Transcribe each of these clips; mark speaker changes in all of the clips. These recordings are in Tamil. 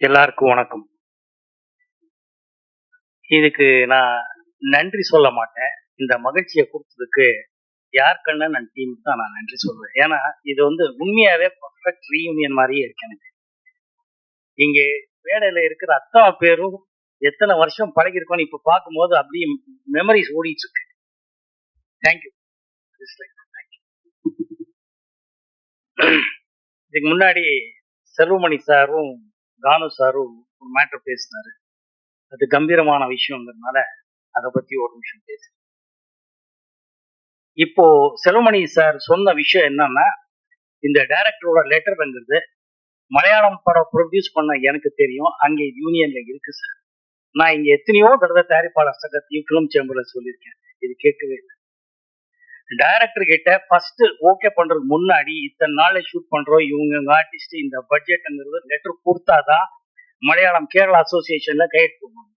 Speaker 1: எல்லாருக்கும் வணக்கம். இதுக்கு நான் நன்றி சொல்ல மாட்டேன். இந்த மகிழ்ச்சியை கொடுத்ததுக்கு யார் கண்ணன் நான் டீம் தான் நான் நன்றி சொல்வேன் ஏன்னா இது வந்து உண்மையாவே பர்ஃபெக்ட் ரீயூனியன் மாதிரியே இருக்கு எனக்கு. இங்க வேலையில இருக்கிற அத்தனை பேரும் எத்தனை வருஷம் பழகிருக்கோம் இப்ப பார்க்கும்போது அப்படியே மெமரிஸ் ஓடிட்டு இருக்கு தேங்க்யூ இதுக்கு முன்னாடி செல்வமணி சாரும் கானு சாரும் ஒரு மேட்டர் பேசினாரு. அது கம்பீரமான விஷயங்கிறதுனால அதை பத்தி ஒரு நிமிஷம் பேசு. இப்போ செல்வமணி சார் சொன்ன விஷயம் என்னன்னா இந்த டைரக்டரோட லெட்டர்ங்கிறது மலையாளம் படம் ப்ரொடியூஸ் பண்ண எனக்கு தெரியும். அங்கே யூனியன்ல இருக்கு சார் நான் இங்க எத்தனையோ தடவை தயாரிப்பாளர் சங்கத்தையும் ஃபிலிம் சேம்பர்ல சொல்லியிருக்கேன். இது கேட்கவே இல்லை. டைரக்டர் கிட்ட ஃபர்ஸ்ட் ஓகே பண்றதுக்கு முன்னாடி இத்தனை நாள்ல ஷூட் பண்றோம் இவங்க ஆர்டிஸ்ட் இந்த பட்ஜெட்ங்கிறது லெட்டர் கொடுத்தாதான் மலையாளம் கேரளா அசோசியேஷன்ல கையெழுத்து போடுவாங்க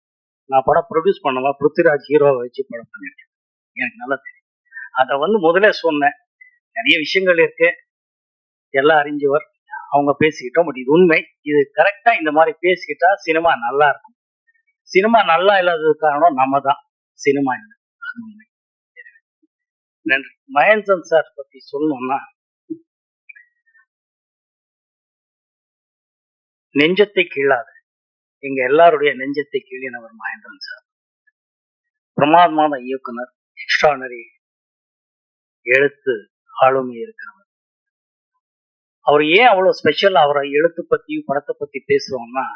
Speaker 1: நான் படம் ப்ரொடியூஸ் பண்ணவா? பிருத்திராஜ் ஹீரோவை வச்சு படம் பண்ணிருக்கேன் எனக்கு நல்லா தெரியும். அதை வந்து முதல்ல சொன்னேன். நிறைய விஷயங்கள் இருக்கு. எல்லாம் அறிஞ்சவர். அவங்க பேசிக்கிட்டோம். பட் இது உண்மை. இது கரெக்டா இந்த மாதிரி பேசிக்கிட்டா சினிமா நல்லா இருக்கும். சினிமா நல்லா இல்லாததுக்கு காரணம் நம்ம தான் சினிமா இல்லை. அது உண்மை. நன்றி. மகேந்திரன் சார் பத்தி சொல்லணும்னா நெஞ்சத்தை கீழாது. எங்க எல்லாருடைய நெஞ்சத்தை கீழினவர் மகேந்திரன் சார் பிரமாதமான இயக்குனர் எக்ஸ்ட்ரானரி எழுத்து ஆளுமை இருக்கிறவர். அவர் ஏன் அவ்வளவு ஸ்பெஷல் அவரை எழுத்து பத்தியும் படத்தை பத்தி பேசுறோம்னா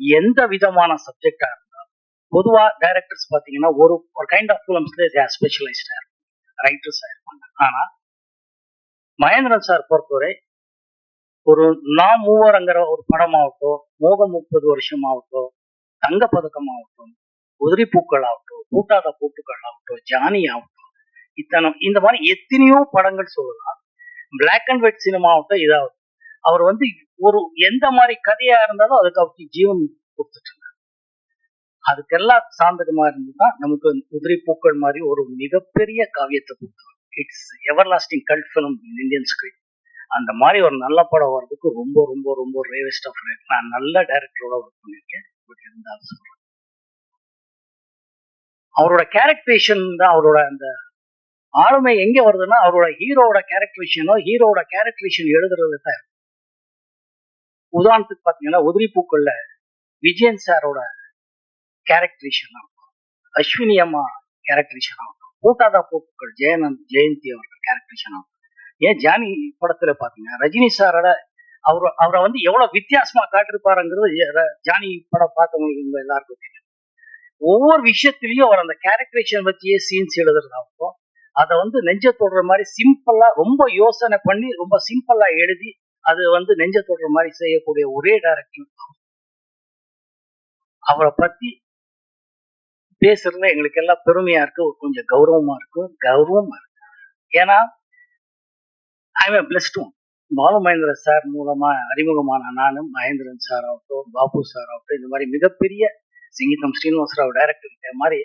Speaker 1: எந்த விதமான சப்ஜெக்டா இருந்தாலும் பொதுவா டைரக்டர்ஸ் பாத்தீங்கன்னா ஒரு ஒரு கைண்ட் ஆஃப் ஃபிலிம்ஸ்ல ஸ்பெஷலைஸ்டா இருக்கும் ரைட்டர்ஸ் இருப்பாங்க. ஆனா மகேந்திரன் சார் பொறுத்தவரை ஒரு நான் மூவர்ங்கிற ஒரு படமாகட்டும் மோகம் முப்பது வருஷம் ஆகட்டும் தங்க பதக்கம் ஆகட்டும் உதிரி பூக்கள் ஆகட்டும் பூட்டாத பூட்டுக்கள் ஆகட்டும் ஜானி ஆகட்டும் இத்தனை இந்த மாதிரி எத்தனையோ படங்கள் சொல்லலாம். பிளாக் அண்ட் ஒயிட் சினிமா ஆகட்டும் இதாகட்டும். அவர் வந்து ஒரு எந்த மாதிரி கதையா இருந்தாலும் அதுக்கு அவருக்கு ஜீவன் கொடுத்துட்டு அதுக்கெல்லாம் சார்ந்ததுமா இருந்துதான் நமக்கு உதிரி பூக்கள் மாதிரி ஒரு மிகப்பெரிய காவியத்தை கொடுத்தார் it's everlasting cult film Indian screen அந்த மாதிரி ஒரு நல்ல படம் வர்றதுக்கு ரொம்ப ரொம்ப ரொம்ப ரேவஸ்ட் ஆஃப் நான் நல்ல டைரக்டரோட ஒர்க் பண்ணியிருக்கேன். பட் இருந்தாலும் சொல்றேன். அவரோட கேரக்டரேஷன் தான் அவரோட அந்த ஆளுமை எங்க வருதுன்னா அவரோட ஹீரோவோட கேரக்டரேஷனோ ஹீரோவோட கேரக்டரேஷன் எழுதுறது தான். உதாரணத்துக்கு பாத்தீங்கன்னா உதிரி பூக்கள்ல விஜயன் சாரோட கேரக்டரேஷன் ஆகும். அஸ்வினி அம்மா கேரக்டரேஷன் ஆகும். பூட்டாதா பூக்கள் ஜெயனந்த் ஜெயந்தி அவர்கள் கேரக்டரேஷன் ஆகும். ஏன் ஜானி படத்துல பாத்தீங்க ரஜினி சாரோட அவர் அவரை வந்து எவ்வளவு வித்தியாசமா காட்டிருப்பாருங்கிறது ஜானி படம் பார்த்தவங்களுக்கு எல்லாருக்கும் தெரியும். ஒவ்வொரு விஷயத்திலயும் அவர் அந்த கேரக்டரேஷன் வச்சியே சீன்ஸ் எழுதுறதாகட்டும் அதை வந்து நெஞ்ச தொடுற மாதிரி சிம்பிளா ரொம்ப யோசனை பண்ணி ரொம்ப சிம்பிளா எழுதி அது வந்து நெஞ்ச தொடுற மாதிரி செய்யக்கூடிய ஒரே டேரக்டர் அவரை பத்தி பேசுறதுல எங்களுக்கு எல்லாம் பெருமையா இருக்கு கொஞ்சம் கௌரவமா இருக்கும் கௌரவமா இருக்கு. ஏன்னா I blessed one Balu Mahendra sir மூலமா அறிமுகமான நானும் மகேந்திரன் சார் ஆகட்டும் பாபு சார் ஆகட்டும் இந்த மாதிரி மிகப்பெரிய சிங்கிதம் ஸ்ரீனிவாசராவ் டைரக்டர் கிட்ட மாதிரி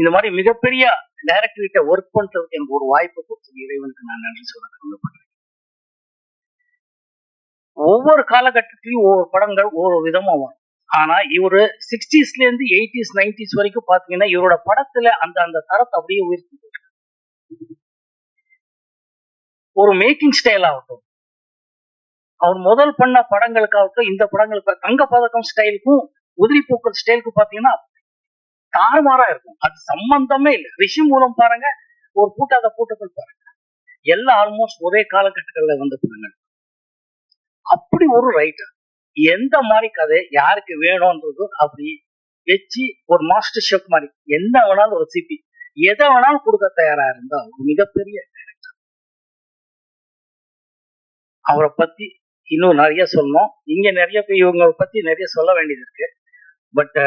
Speaker 1: இந்த மாதிரி மிகப்பெரிய டைரக்டர் கிட்ட ஒர்க் பண்றதுக்கு எனக்கு ஒரு வாய்ப்பு கொடுத்தது இறைவனுக்கு நான் நன்றி சொல்ல கடமைப்படுறேன் ஒவ்வொரு காலகட்டத்திலையும் ஒவ்வொரு படங்கள் ஒவ்வொரு விதமா வரும். ஆனா இவரு சிக்ஸ்டீஸ்ல இருந்து எயிட்டிஸ் நைன்டிஸ் வரைக்கும் பாத்தீங்கன்னா இவரோட படத்துல அந்த அந்த தரத்தை அப்படியே உயர்த்தி ஒரு மேக்கிங் ஸ்டைல் ஆகட்டும். அவர் முதல் பண்ண படங்களுக்காகட்டும் இந்த படங்களுக்கு தங்க பதக்கம் ஸ்டைலுக்கும் உதிரி பூக்கள் ஸ்டைலுக்கும் பாத்தீங்கன்னா தாறுமாறா இருக்கும். அது சம்பந்தமே இல்லை. ரிஷி மூலம் பாருங்க ஒரு பூட்டாத பூட்டத்தில் பாருங்க. எல்லாம் ஆல்மோஸ்ட் ஒரே காலகட்டங்கள்ல வந்த படங்கள் அப்படி ஒரு ரைட்டர் எந்த மாதிரி கதை யாருக்கு வேணும்ன்றது அப்படி வச்சு ஒரு மாஸ்டர் ஷெஃப் மாதிரி என்ன வேணாலும் ஒரு சிபி எதை வேணாலும் கொடுக்க தயாரா இருந்தா ஒரு மிகப்பெரிய அவரை பத்தி இன்னும் நிறைய சொல்லணும். இங்க நிறைய பேர் இவங்க பத்தி நிறைய சொல்ல வேண்டியது இருக்கு. பட்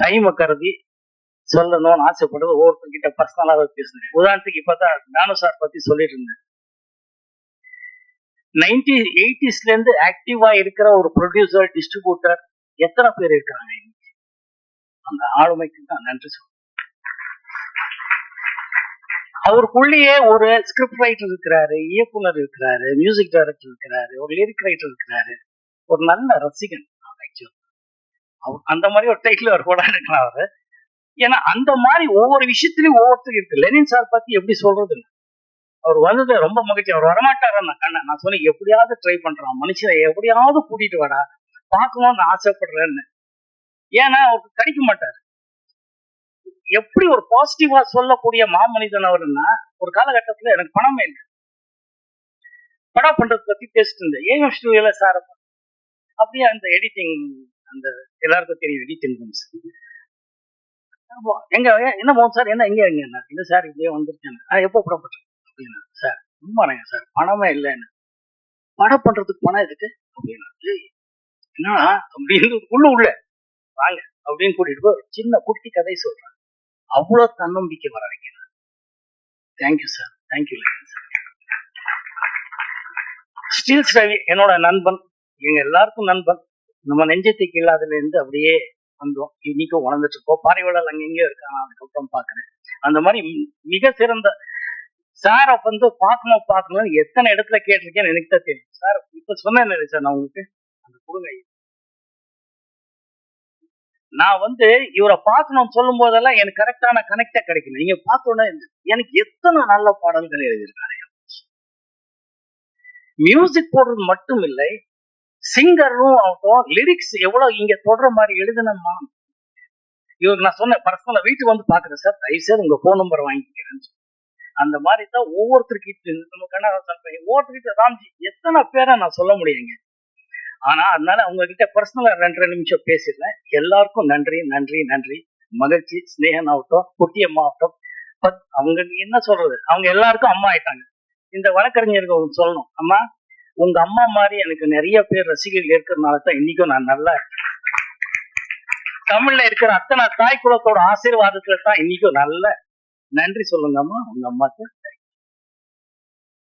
Speaker 1: டைம் கருதி சொல்லணும்னு ஆசைப்படுறது ஒவ்வொருத்தர்கிட்ட பர்சனலாக பேசுனேன் உதாரணத்துக்கு இப்பதான் நானு சார் பத்தி சொல்லிட்டு இருந்தேன். நைன்டி எயிட்டிஸ்ல இருந்து ஆக்டிவா இருக்கிற ஒரு ப்ரொடியூசர் டிஸ்ட்ரிபியூட்டர் எத்தனை பேர் இருக்கிறாங்க அந்த ஆளுமைக்கு தான் நன்றி சொல்றேன் அவருக்குள்ளேயே ஒரு ஸ்கிரிப்ட் ரைட்டர் இருக்கிறாரு இயக்குனர் இருக்கிறாரு மியூசிக் டைரக்டர் இருக்கிறாரு ஒரு லிரிக் ரைட்டர் இருக்கிறாரு. ஒரு நல்ல ரசிகன் அவர் அந்த மாதிரி ஒரு டைட்டில் அவர் கூட இருக்கலாம் அவரு. ஏன்னா அந்த மாதிரி ஒவ்வொரு விஷயத்திலையும் ஒவ்வொருத்தருக்கு இருக்கு. லெனின் சார் பத்தி எப்படி சொல்றது அவர் வந்தது ரொம்ப மகிழ்ச்சி. அவர் வரமாட்டாரு நான் கண்ண நான் சொன்னேன் எப்படியாவது ட்ரை பண்றான். மனுஷனை எப்படியாவது கூட்டிட்டு வாடா. பார்க்கணும்னு ஆசைப்படுறேன்னு. ஏன்னா அவருக்கு கிடைக்க மாட்டார். எப்படி ஒரு பாசிட்டிவா சொல்லக்கூடிய மாமனிதன் அவருன்னா ஒரு காலகட்டத்துல எனக்கு பணமே இல்லை. படம் பண்றது பத்தி பேசிட்டு இருந்தேன். ஏஎம் ஸ்டூடியோல சார்? அப்படியே அந்த எடிட்டிங் அந்த எல்லாருக்கும் தெரியும் எடிட்டிங் ரூம்ஸ் எங்க என்ன மோகன் சார்? என்ன எங்க எங்க? இல்ல சார் இப்படியே வந்துருச்சேன் எப்போ படம் பண்றேன் அப்படின்னா சார் உண்மைங்க சார் பணமே இல்லைன்னு. படம் பண்றதுக்கு பணம் எதுக்கு? அப்படின்னா என்னன்னா அப்படின்னு உள்ள உள்ள. வாங்க அப்படின்னு கூட்டிட்டு போய் சின்ன குட்டி கதை சொல்றேன். அவ்வளவு தன்னம்பிக்கை வர வைக்கிறேன். Thank you sir thank you sir Steels Ravi என்னோட நண்பன் எங்க எல்லாருக்கும் நண்பன். நம்ம நெஞ்சத்துக்கு இல்லாததுல இருந்து அப்படியே வந்தோம். இன்னைக்கும் உணர்ந்துட்டு இருக்கோம். பாரிவளல் அங்கெங்கேயோ இருக்கான். அதுக்கப்புறம் பாக்குறேன் அந்த மாதிரி மிக சிறந்த சாரை வந்து பார்க்கணும் பார்க்கணும் எத்தனை இடத்துல கேட்டிருக்கேன்னு எனக்கு தான் தெரியும். சார் இப்ப சொன்னேன் சார் நான் உங்களுக்கு? அந்த கொடுங்க. நான் வந்து இவரை பார்க்கணும்னு சொல்லும் போதெல்லாம் எனக்கு கரெக்டான கனெக்டா கிடைக்கல. நீங்க பார்க்கணும் எனக்கு எத்தனை நல்ல பாடல்கள் எழுதியிருக்காரு. மியூசிக் போடுறது மட்டும் இல்லை சிங்கரும் ஆகட்டும் லிரிக்ஸ் எவ்வளவு இங்க தொடர மாதிரி எழுதணுமா இவருக்கு நான் சொன்னேன் பர்சனலா வீட்டுக்கு வந்து பாக்குறேன் சார் தயவு செய்து உங்க போன் நம்பர் வாங்கிக்கிறேன்னு அந்த மாதிரி தான் ஒவ்வொருத்தருக்கிட்ட நம்ம ஒவ்வொருத்தருக்கிட்ட ராம்ஜி எத்தனை பேரை நான் சொல்ல முடியுங்க? ஆனா அதனால உங்ககிட்ட பர்சனலா ரெண்டு ரெண்டு நிமிஷம் பேசிடுறேன். எல்லாருக்கும் நன்றி நன்றி நன்றி. மகிழ்ச்சி ஸ்னேகன் ஆகட்டும் குட்டியம்மா ஆகட்டும். பத்- அவங்க என்ன சொல்றது? அவங்க எல்லாருக்கும் அம்மா ஆயிட்டாங்க. இந்த வழக்கறிஞருக்கு சொல்லணும். அம்மா உங்க அம்மா மாதிரி எனக்கு நிறைய பேர் ரசிகர்கள் இருக்கிறதுனால தான் இன்னைக்கும் நான் நல்லா இருக்கேன். தமிழ்ல இருக்கிற அத்தனை தாய் குலத்தோட ஆசீர்வாதத்துல தான் இன்னைக்கும் நல்ல நன்றி சொல்லுங்கம்மா உங்க அம்மாக்கு.